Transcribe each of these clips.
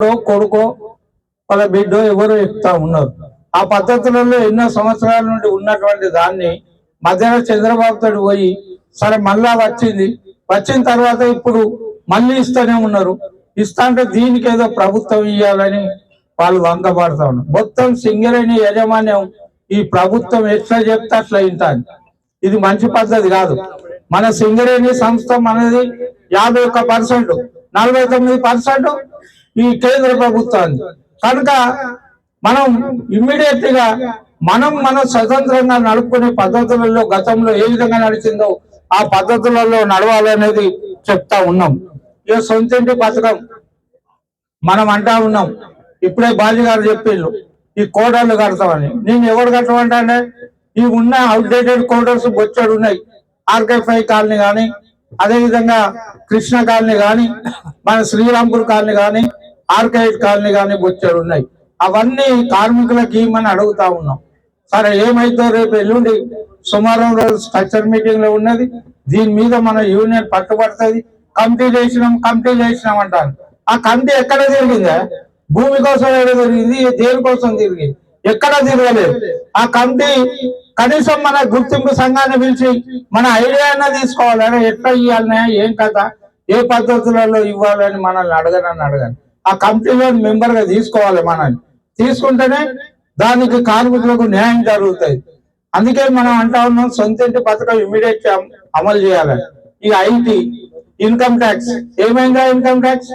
కొడుకో వాళ్ళ బిడ్డో ఎవరో చెప్తా ఉన్నారు. ఆ పద్ధతులలో ఎన్నో సంవత్సరాల నుండి ఉన్నటువంటి దాన్ని మధ్యలో చంద్రబాబు తోడు పోయి సరే మళ్ళా వచ్చింది. వచ్చిన తర్వాత ఇప్పుడు మళ్ళీ ఇస్తూనే ఉన్నారు. ఇస్తా అంటే దీనికి ఏదో ప్రభుత్వం ఇవ్వాలని వాళ్ళు వంకపడతా ఉన్నారు. మొత్తం సింగరేణి యాజమాన్యం ఈ ప్రభుత్వం ఎట్లా చెప్తే అట్లా వింటాను ఇది మంచి పద్ధతి కాదు. మన సింగరేణి సంస్థ మనది యాభై ఒక్క పర్సెంట్. నలభై తొమ్మిది పర్సెంట్ ఈ కేంద్ర ప్రభుత్వాన్ని. కనుక మనం ఇమ్మీడియట్గా మనం మనం స్వతంత్రంగా నడుపుకునే పద్ధతులలో గతంలో ఏ విధంగా నడిచిందో ఆ పద్ధతులలో నడవాలనేది చెప్తా ఉన్నాం. ఇక సొంతింటి పథకం మనం అంటా ఉన్నాం. ఇప్పుడే బాజీ గారు చెప్పిండ్రు ఈ కోడర్లు కడతామని. నేను ఎవరు కట్టమంటానే ఈ ఉన్న అవుట్డేటెడ్ కోడర్స్ బొచ్చాడు ఉన్నాయి. ఆర్కేఫై కాలనీ కానీ అదేవిధంగా కృష్ణ కాలనీ కానీ మన శ్రీరాంపూర్ కాలనీ కానీ ఆర్కైడ్ కాలనీ కానీ బొచ్చాడు ఉన్నాయి. అవన్నీ కార్మికులకి ఇవ్వమని అడుగుతా ఉన్నాం. సరే ఏమైతే రేపు ఎల్లుండి సుమారం రోజు స్ట్రక్చర్ మీటింగ్లో ఉన్నది దీని మీద మన యూనియన్ పట్టుబడుతుంది. కమిటీ చేసినాం కమిటీ చేసినాం అంటారు. ఆ కమిటీ ఎక్కడ తిరిగిందా? భూమి కోసం ఏదో తిరిగింది? దేని కోసం తిరిగింది? ఎక్కడ తిరగలేదు. ఆ కమిటీ కనీసం మన గుర్తింపు సంఘాన్ని పిలిచి మన ఐడియా అయినా తీసుకోవాలని ఎట్లా ఇవ్వాలనే ఏం కథ? ఏ పద్ధతులలో ఇవ్వాలని మనల్ని అడగనని అడగను. ఆ కమిటీలో మెంబర్గా తీసుకోవాలి మనల్ని. తీసుకుంటేనే దానికి కార్మికులకు న్యాయం జరుగుతుంది అందుకే మనం అంటా ఉన్నాం సొంత ఇంటి పథకం ఇమీడియట్ అమలు చేయాలి. ఈ ఐటీ ఇన్కమ్ ట్యాక్స్ ఏమైందా ఇన్కమ్ ట్యాక్స్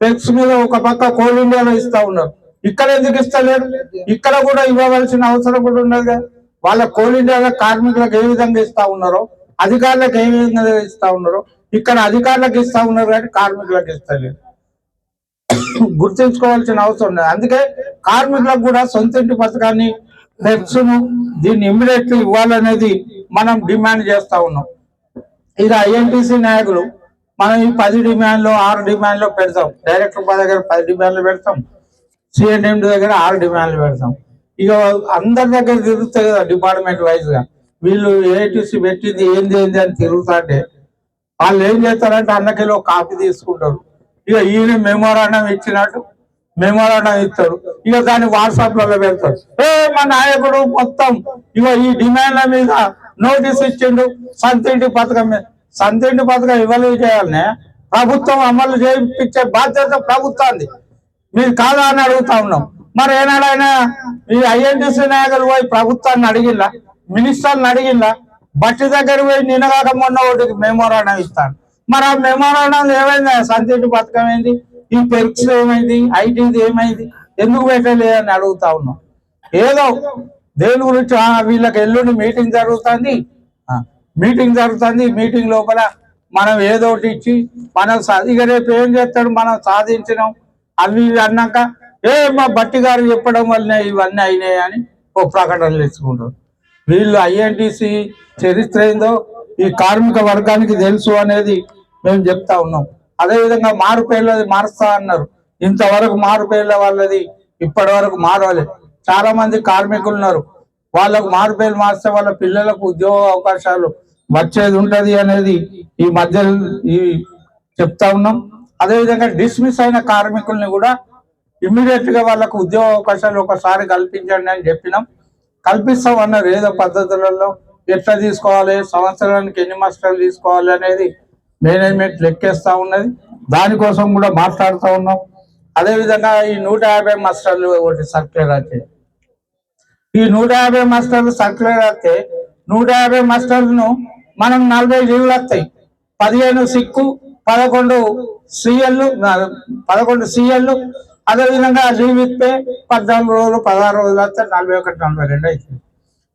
ఫ్లెక్స్ మీద ఒక పక్క కోల్ ఇండియాలో ఇస్తా ఉన్నారు. ఇక్కడ ఎందుకు ఇస్తలేరు? ఇక్కడ కూడా ఇవ్వవలసిన అవసరం కూడా ఉండదు కదా. వాళ్ళ కోల్ ఇండియాలో కార్మికులకు ఏ విధంగా ఇస్తా ఉన్నారో అధికారులకు ఏ విధంగా ఇస్తా ఉన్నారో ఇక్కడ అధికారులకు ఇస్తా ఉన్నారు కానీ కార్మికులకు ఇస్తలేరు. గుర్తుంచుకోవాల్సిన అవసరం ఉంది అందుకే కార్మికులకు కూడా సొంత ఇంటి పథకాన్ని నెక్స్ట్ దీన్ని ఇమ్మీడియట్లీ ఇవ్వాలనేది మనం డిమాండ్ చేస్తా ఉన్నాం. ఇక ఐఎన్టీసీ నాయకులు మనం ఈ పది డిమాండ్లు ఆరు డిమాండ్లు పెడతాం. డైరెక్టర్ దగ్గర పది డిమాండ్లు పెడతాం. సిఎన్ఎండి దగ్గర ఆరు డిమాండ్లు పెడతాం. ఇక అందరి దగ్గర తిరుగుతాయి కదా డిపార్ట్మెంట్ వైజ్గా వీళ్ళు ఏఐటీసీ పెట్టింది ఏంది ఏంది అని తిరుగుతాంటే వాళ్ళు ఏం చేస్తారంటే అన్నకెళ్ళి ఒక కాపీ తీసుకుంటారు. ఇక ఈయన మెమోరాండం ఇచ్చినట్టు మెమోరాండం ఇస్తారు ఇక దాన్ని వాట్సాప్లలో పెడతారు ఏ మా నాయకుడు మొత్తం ఇక ఈ డిమాండ్ల మీద నోటీస్ ఇచ్చిండు. సంతింటి పథకం మీద. సంతింటి పథకం ఇవ్వలేదు చేయాలనే. ప్రభుత్వం అమలు చేయించే బాధ్యత ప్రభుత్వాన్ని మీరు కాదా అని అడుగుతా ఉన్నాం. మరి ఏనాడైనా ఈ ఐఎన్టీసీ నాయకులు పోయి ప్రభుత్వాన్ని అడిగిందా మినిస్టర్ని అడిగిందా బట్టి దగ్గర పోయి నిన్నగాక మొన్న ఒకటికి మెమోరాండం ఇస్తాను. మరి ఆ మెమోరాండం ఏమైంది? సంతేటి పథకం ఏంది ఈ పెర్క్స్ ఏమైంది? ఐటీది ఏమైంది? ఎందుకు పెట్టలేదు అని అడుగుతా ఉన్నాం. ఏదో దేని గురించి వీళ్ళకి ఎల్లుండి మీటింగ్ జరుగుతుంది. మీటింగ్ జరుగుతుంది. మీటింగ్ లోపల మనం ఏదో ఒకటి ఇచ్చి మనం ఇక రేపు ఏం చేస్తాడు? మనం సాధించినాం. అవి అన్నాక ఏ మా బట్టి గారు చెప్పడం వల్లనే ఇవన్నీ అయినాయి అని ఓ ప్రకటనలు ఇచ్చుకుంటారు వీళ్ళు ఐఎన్టీసీ చరిత్ర ఏందో ఈ కార్మిక వర్గానికి తెలుసు అనేది మేము చెప్తా ఉన్నాం. అదేవిధంగా మారు పేర్లది మారుస్తా అన్నారు. ఇంతవరకు మారు పేర్ల వాళ్ళది ఇప్పటి వరకు మారవాలి. చాలా మంది కార్మికులు ఉన్నారు. వాళ్ళకు మారు పేర్లు మార్స్తే వాళ్ళ పిల్లలకు ఉద్యోగ అవకాశాలు వచ్చేది ఉంటది అనేది ఈ మధ్య ఈ చెప్తా ఉన్నాం. అదేవిధంగా డిస్మిస్ అయిన కార్మికుల్ని కూడా ఇమ్మీడియట్గా వాళ్ళకు ఉద్యోగ అవకాశాలు ఒకసారి కల్పించండి అని చెప్పినాం. కల్పిస్తాం అన్నారు ఏదో పద్ధతులలో ఎట్లా తీసుకోవాలి సంవత్సరానికి ఎన్ని మాస్టర్లు తీసుకోవాలి అనేది మేనేజ్మెంట్ లెక్కేస్తా ఉన్నది. దానికోసం కూడా మాట్లాడుతూ ఉన్నాం. అదే విధంగా ఈ నూట యాభై మాస్టర్లు ఒకటి సర్క్యులర్ అయితే. ఈ నూట యాభై మాస్టర్లు సర్క్యులర్ అయితే నూట యాభై మాస్టర్లను మనం నలభై లీవ్లు వస్తాయి. పదిహేను సిక్కు పదకొండు సీఎల్లు పదకొండు సీఎల్లు అదే విధంగా లీవ్ ఇస్తే పద్నాలుగు రోజులు పదహారు రోజులు వస్తే నలభై ఒకటి నలభై రెండు అవుతుంది